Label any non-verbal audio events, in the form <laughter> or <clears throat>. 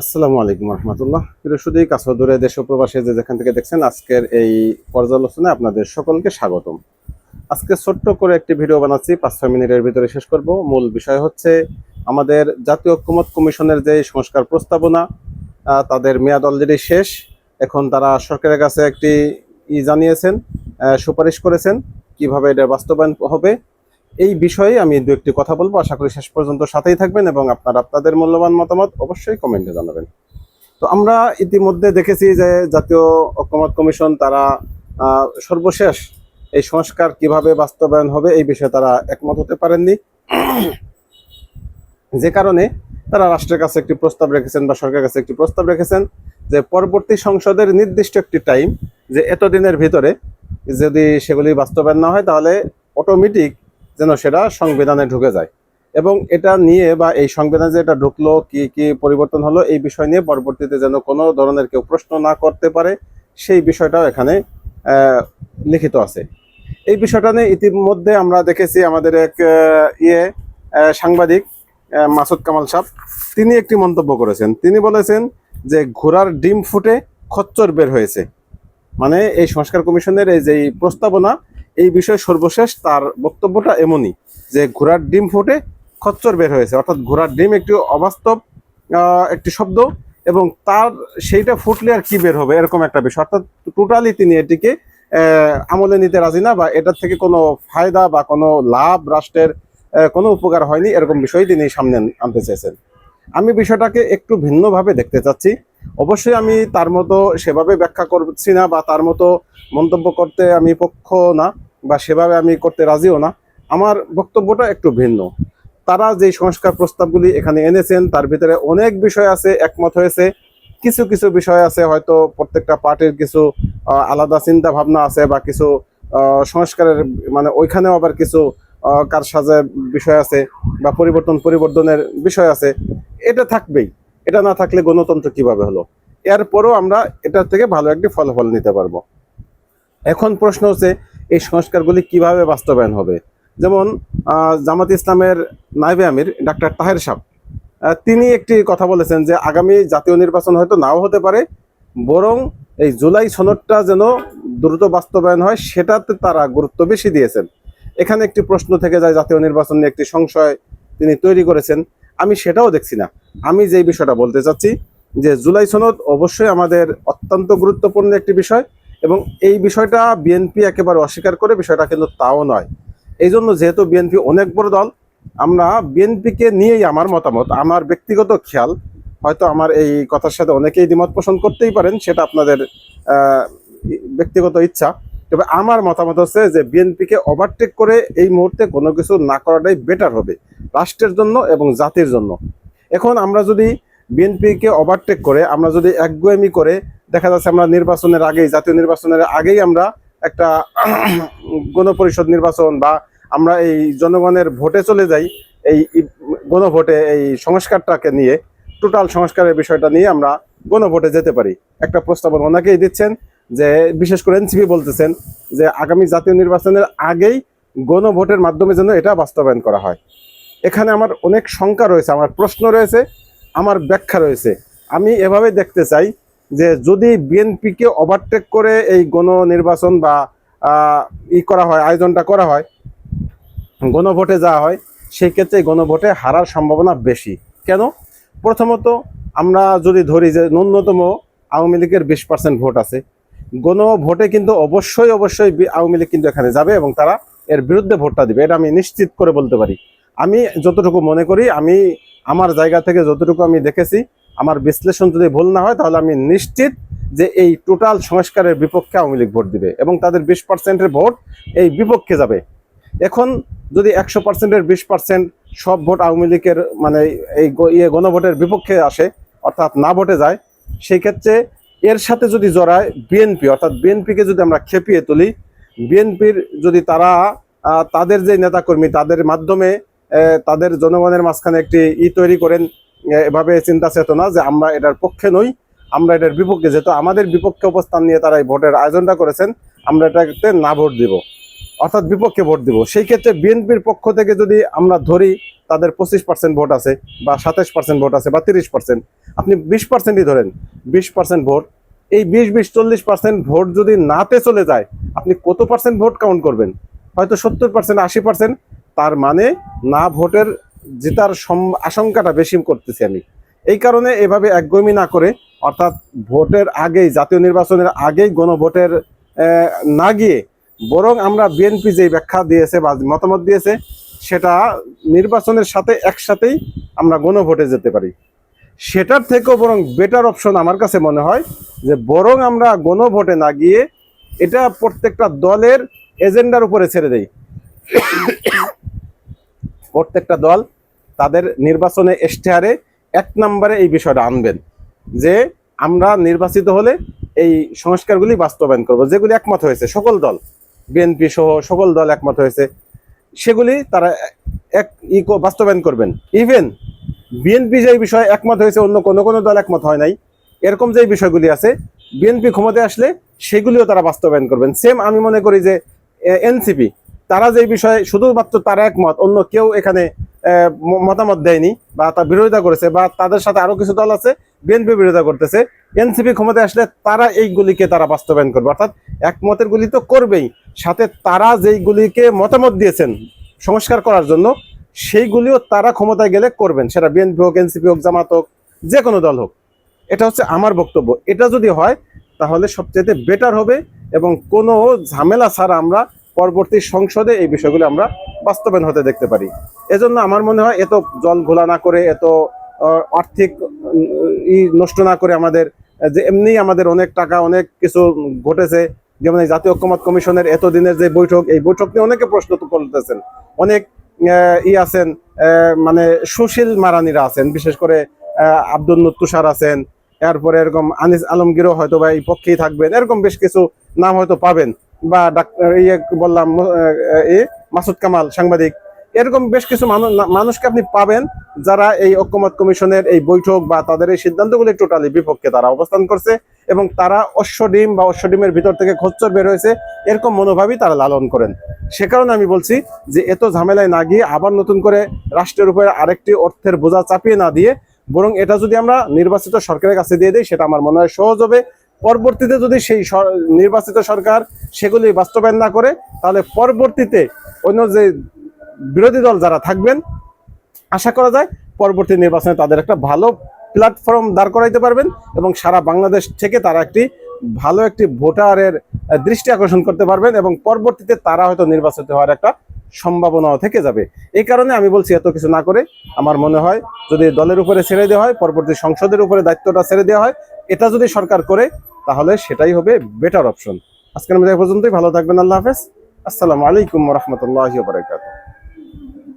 আসসালামু আলাইকুম রহমতুল্লাহ। প্রিয় শুধু কাছে দূরে দেশ ও প্রবাসে যে যেখান থেকে দেখছেন, আজকের এই পর্যালোচনায় আপনাদের সকলকে স্বাগতম। আজকে ছোট্ট করে একটি ভিডিও বানাচ্ছি, পাঁচ ছয় মিনিটের ভিতরে শেষ করব। মূল বিষয় হচ্ছে আমাদের জাতীয় ঐক্যমত কমিশনের যে সংস্কার প্রস্তাবনা তাদের মেয়াদ অলরেডি শেষ। এখন তারা সরকারের কাছে একটি ই জানিয়েছেন সুপারিশ করেছেন, কীভাবে এটা বাস্তবায়ন হবে। এই বিষয়ে আমি দু একটি কথা বলব। আশা করি শেষ পর্যন্ত সাথেই থাকবেন এবং আপনারা আপনাদের মূল্যবান মতামত অবশ্যই কমেন্টে জানাবেন। তো আমরা ইতিমধ্যে দেখেছি যে জাতীয় ঐক্যমত কমিশন তারা সর্বশেষ এই সংস্কার কীভাবে বাস্তবায়ন হবে এই বিষয়ে তারা একমত হতে পারেননি। যে কারণে তারা রাষ্ট্রের কাছে একটি প্রস্তাব রেখেছেন বা সরকারের কাছে একটি প্রস্তাব রেখেছেন যে পরবর্তী সংসদের নির্দিষ্ট একটি টাইম যে এতদিনের ভিতরে যদি সেগুলি বাস্তবায়ন না হয় তাহলে অটোমেটিক যেন সেটা সংবিধানে ঢুকে যায়। এবং এটা নিয়ে বা এই সংবিধানে যে এটা ঢুকলো, কি কি পরিবর্তন হলো, এই বিষয় নিয়ে পরবর্তীতে যেন কোনো ধরনের কেউ প্রশ্ন না করতে পারে, সেই বিষয়টাও এখানে লিখিত আছে। এই বিষয়টা নিয়ে ইতিমধ্যে আমরা দেখেছি আমাদের এক ইয়ে সাংবাদিক মাসুদ কামাল সাহ, তিনি একটি মন্তব্য করেছেন। তিনি বলেছেন যে ঘোড়ার ডিম ফুটে খচ্চর বের হয়েছে। মানে এই সংস্কার কমিশনের এই যে প্রস্তাবনা এই বিষয়ে সর্বশেষ তার বক্তব্যটা এমনই যে ঘোড়ার ডিম ফুটে খচ্চর বের হয়েছে। অর্থাৎ ঘোড়ার ডিম একটি অবাস্তব একটি শব্দ এবং তার সেইটা ফুটলে আর কি বের হবে এরকম একটা বিষয়। অর্থাৎ টোটালি তিনি এটিকে আমলে নিতে রাজি না বা এটার থেকে কোনো ফায়দা বা কোনো লাভ রাষ্ট্রের কোনো উপকার হয়নি এরকম বিষয় তিনি সামনে আনতে চেয়েছেন। আমি বিষয়টাকে একটু ভিন্নভাবে দেখতে চাচ্ছি। অবশ্যই আমি তার মতো সেভাবে ব্যাখ্যা করছি না বা তার মতো মন্তব্য করতে আমি পক্ষ না। বা সেভাবে আমি করতে রাজিও না। আমার বক্তব্যটা একটু ভিন্ন। তারা যে সংস্কার প্রস্তাবগুলি এখানে এনেছেন তার ভিতরে অনেক বিষয় আছে একমত হয়েছে। কিছু কিছু বিষয় আছে হয়তো প্রত্যেকটা পার্টির কিছু আলাদা চিন্তা ভাবনা আছে বা কিছু সংস্কারের মানে ওইখানেও আবার কিছু আহ, কারসাজের বিষয় আছে বা পরিবর্তন পরিবর্তনের বিষয় আছে। এটা থাকবেই। এটা না থাকলে গণতন্ত্র কীভাবে হলো? এরপরও আমরা এটার থেকে ভালো একটি ফলাফল নিতে পারব। এখন প্রশ্ন হচ্ছে এই সংস্কারগুলি কীভাবে বাস্তবায়ন হবে? যেমন জামাত ইসলামের নাইবে আমির, ডাক্তার তাহের সাহ তিনি একটি কথা বলেছেন যে আগামী জাতীয় নির্বাচন হয়তো নাও হতে পারে, বরং এই জুলাই সনদটা যেন দ্রুত বাস্তবায়ন হয়, সেটাতে তারা গুরুত্ব বেশি দিয়েছেন। এখানে একটি প্রশ্ন থেকে যায় জাতীয় নির্বাচন নিয়ে একটি সংশয় তিনি তৈরি করেছেন, আমি সেটাও দেখছি না। আমি যেই বিষয়টা বলতে চাচ্ছি যে জুলাই সনদ অবশ্যই আমাদের অত্যন্ত গুরুত্বপূর্ণ একটি বিষয় এবং এই বিষয়টা বিএনপি একেবারে অস্বীকার করে, বিষয়টা কিন্তু তাও নয়। এই জন্য যেহেতু বিএনপি অনেক বড় দল, আমরা বিএনপিকে নিয়েই আমার মতামত, আমার ব্যক্তিগত খেয়াল, হয়তো আমার এই কথার সাথে অনেকেই দ্বিমত পোষণ করতেই পারেন, সেটা আপনাদের ব্যক্তিগত ইচ্ছা। তবে আমার মতামত হচ্ছে যে বিএনপিকে ওভারটেক করে এই মুহূর্তে কোনো কিছু না করাটাই বেটার হবে, রাষ্ট্রের জন্য এবং জাতির জন্য। এখন আমরা যদি বিএনপিকে ওভারটেক করে, আমরা যদি একগুয়েমি করে, দেখা যাচ্ছে আমরা নির্বাচনের আগেই, জাতীয় নির্বাচনের আগেই আমরা একটা <clears throat> গণপরিষদ নির্বাচন বা আমরা এই জনগণের ভোটে চলে যাই, এই গণভোটে এই সংস্কারটাকে নিয়ে টোটাল সংস্কারের বিষয়টা নিয়ে আমরা গণভোটে যেতে পারি। একটা প্রস্তাবনা অনেকেই দিচ্ছেন যে, বিশেষ করে এনসিপি বলতেছেন যে, আগামী জাতীয় নির্বাচনের আগেই গণভোটের মাধ্যমে যেন এটা বাস্তবায়ন করা হয়। এখানে আমার অনেক শঙ্কা রয়েছে, আমার প্রশ্ন রয়েছে আমার ব্যাখ্যা রয়েছে। আমি এভাবে দেখতে চাই যে যদি বিএনপিকে ওভারটেক করে এই গণ নির্বাচন বা ই করা হয়, আয়োজনটা করা হয়, গণভোটে যাওয়া হয় সেই ক্ষেত্রে গণভোটে হারার সম্ভাবনা বেশি। কেন? প্রথমত আমরা যদি ধরি যে ন্যূনতম আওয়ামী লীগের বিশ পার্সেন্ট ভোট আছে। গণভোটে কিন্তু অবশ্যই অবশ্যই আওয়ামী লীগ কিন্তু এখানে যাবে এবং তারা এর বিরুদ্ধে ভোটটা দিবে। এটা আমি নিশ্চিত করে বলতে পারি। আমি যতটুকু মনে করি, আমি আমার জায়গা থেকে যতটুকু আমি দেখেছি, আমার বিশ্লেষণ যদি ভুল না হয়, তাহলে আমি নিশ্চিত যে এই টোটাল সংস্কারের বিপক্ষে আওয়ামী লীগ ভোট দিবে এবং তাদের বিশ পার্সেন্টের ভোট এই বিপক্ষে যাবে। এখন যদি একশো পার্সেন্টের বিশ পার্সেন্ট সব ভোট আওয়ামী লীগের মানে এই ইয়ে গণভোটের বিপক্ষে আসে, অর্থাৎ না ভোটে যায়, সেই ক্ষেত্রে এর সাথে যদি জড়ায় বিএনপি, অর্থাৎ বিএনপিকে যদি আমরা খেপিয়ে তুলি, বিএনপির যদি তারা তাদের যে নেতাকর্মী, তাদের মাধ্যমে তাদের জনগণের মাঝখানে একটি ই তৈরি করেন এভাবে চিন্তা চেতনা যে আমরা এটার পক্ষে নই, আমরা এটার বিপক্ষে, যেহেতু আমাদের বিপক্ষে অবস্থান নিয়ে তারা এই ভোটের আয়োজনটা করেছেন, আমরা এটাতে না ভোট দিব, অর্থাৎ বিপক্ষে ভোট দিব। সেই ক্ষেত্রে বিএনপির পক্ষ থেকে যদি আমরা ধরি, তাদের পঁচিশ পার্সেন্ট ভোট আছে বা সাতাশ পার্সেন্ট ভোট আছে বা তিরিশ পার্সেন্ট আপনি বিশ পার্সেন্টই ধরেন, বিশ পার্সেন্ট ভোট, এই বিশ বিশ, চল্লিশ পার্সেন্ট ভোট যদি নাতে চলে যায়, আপনি কত পার্সেন্ট ভোট কাউন্ট করবেন? হয়তো সত্তর পার্সেন্ট আশি পার্সেন্ট তার মানে না ভোটের জেতার আশঙ্কাটা বেশি করতেছি আমি। এই কারণে এভাবে একগমি না করে, অর্থাৎ ভোটের আগেই, জাতীয় নির্বাচনের আগেই গণভোটের না গিয়ে বরং আমরা বিএনপি যে ব্যাখ্যা দিয়েছে বা মতামত দিয়েছে, সেটা নির্বাচনের সাথে একসাথেই আমরা গণভোটে যেতে পারি। সেটার থেকেও বরং বেটার অপশন আমার কাছে মনে হয় যে বরং আমরা গণভোটে না গিয়ে এটা প্রত্যেকটা দলের এজেন্ডার উপরে ছেড়ে দেই। প্রত্যেকটা দল তাদের নির্বাচনে ইশতেহারে এক নম্বরে এই বিষয়টা আনবেন যে আমরা নির্বাচিত হলে এই সংস্কারগুলি বাস্তবায়ন করব। যেগুলি একমত হয়েছে, সকল দল বিএনপি সহ সকল দল একমত হয়েছে, সেগুলি তারা এক ই কো- বাস্তবায়ন করবেন। ইভেন বিএনপি যে বিষয়ে একমত হয়েছে, অন্য কোনো কোনো দল একমত হয় নাই, এরকম যে বিষয়গুলি আছে বিএনপি ক্ষমতায় আসলে সেগুলিও তারা বাস্তবায়ন করবেন। সেম আমি মনে করি যে এনসিপি তারা যে বিষয়ে শুধুমাত্র তারা একমত, অন্য কেউ এখানে মতামত দেয়নি বা তার বিরোধিতা করেছে বা তাদের সাথে আরও কিছু দল আছে, বিএনপি বিরোধিতা করতেছে, এনসিপি ক্ষমতায় আসলে তারা এইগুলিকে তারা বাস্তবায়ন করবে। অর্থাৎ একমতের গুলি তো করবেই। সাথে তারা যেইগুলিকে মতামত দিয়েছেন সংস্কার করার জন্য সেইগুলিও তারা ক্ষমতায় গেলে করবেন। সেটা বিএনপি হোক, এনসিপি হোক, জামাত হোক, যে কোনো দল হোক। এটা হচ্ছে আমার বক্তব্য। এটা যদি হয়, তাহলে সবচেয়ে বেটার হবে এবং কোনো ঝামেলা ছাড়া আমরা পরবর্তী সংসদে এই বিষয়গুলো আমরা বাস্তবায়ন হতে দেখতে পারি। এজন্য আমার মনে হয় এত জল ঘোলা না করে, এত আর্থিক ই নষ্ট না করে আমাদের, যে এমনি আমাদের অনেক টাকা, অনেক কিছু ঘটেছে, যেমন এই জাতীয় ঐক্যমত কমিশনের এতদিনের যে বৈঠক, এই বৈঠক নিয়ে অনেকে প্রশ্ন করতেছেন। অনেক ই আছেন মানে সুশীল মারানিরা আছেন, বিশেষ করে আব্দুল তুষার আছেন, এরপরে এরকম আনিস আলমগীরও হয়তো বা এই পক্ষেই থাকবেন, এরকম বেশ কিছু নাম হয়তো পাবেন। বা ডাক্তার ইয়ে বললাম এ মাসুদ কামাল, সাংবাদিক। এরকম বেশ কিছু মানুষ মানুষকে আপনি পাবেন যারা এই ঐক্যমত কমিশনের এই বৈঠক বা তাদের এই সিদ্ধান্তগুলি টোটালি বিপক্ষে তারা অবস্থান করছে এবং তারা অশ্ব ডিম বা অশ্ব ডিমের ভিতর থেকে খচ্চর বের হয়েছে, এরকম মনোভাবই তারা লালন করেন। সে কারণে আমি বলছি যে এত ঝামেলায় না গিয়ে আবার নতুন করে রাষ্ট্রের উপরে আরেকটি অর্থের বোঝা চাপিয়ে না দিয়ে বরং এটা যদি আমরা নির্বাচিত সরকারের কাছে দিয়ে দিই, সেটা আমার মনে হয় সহজ হবে। পরবর্তীতে যদি সেই নির্বাচিত সরকার সেগুলি বাস্তবায়ন না করে, তাহলে পরবর্তীতে অন্য যে বিরোধী দল যারা থাকবেন, আশা করা যায় পরবর্তী নির্বাচনে তাদের একটা ভালো প্ল্যাটফর্ম দাঁড় করাইতে পারবেন এবং সারা বাংলাদেশ থেকে তারা একটি ভালো একটি ভোটারের দৃষ্টি আকর্ষণ করতে পারবেন এবং পরবর্তীতে তারা হয়তো নির্বাচিত হওয়ার একটা সম্ভাবনাও থেকে যাবে। এই কারণে আমি বলছি এত কিছু না করে আমার মনে হয় যদি দলের উপরে ছেড়ে দেওয়া হয়, পরবর্তী সংসদের উপরে দায়িত্বটা ছেড়ে দেওয়া হয় এটা যদি সরকার করে, তাহলে সেটাই হবে বেটার অপশন আজকের মধ্যে পর্যন্তই, ভালো থাকবেন, আল্লাহ হাফেজ। আসসালামু আলাইকুম রহমতুল্লাহ বারকাত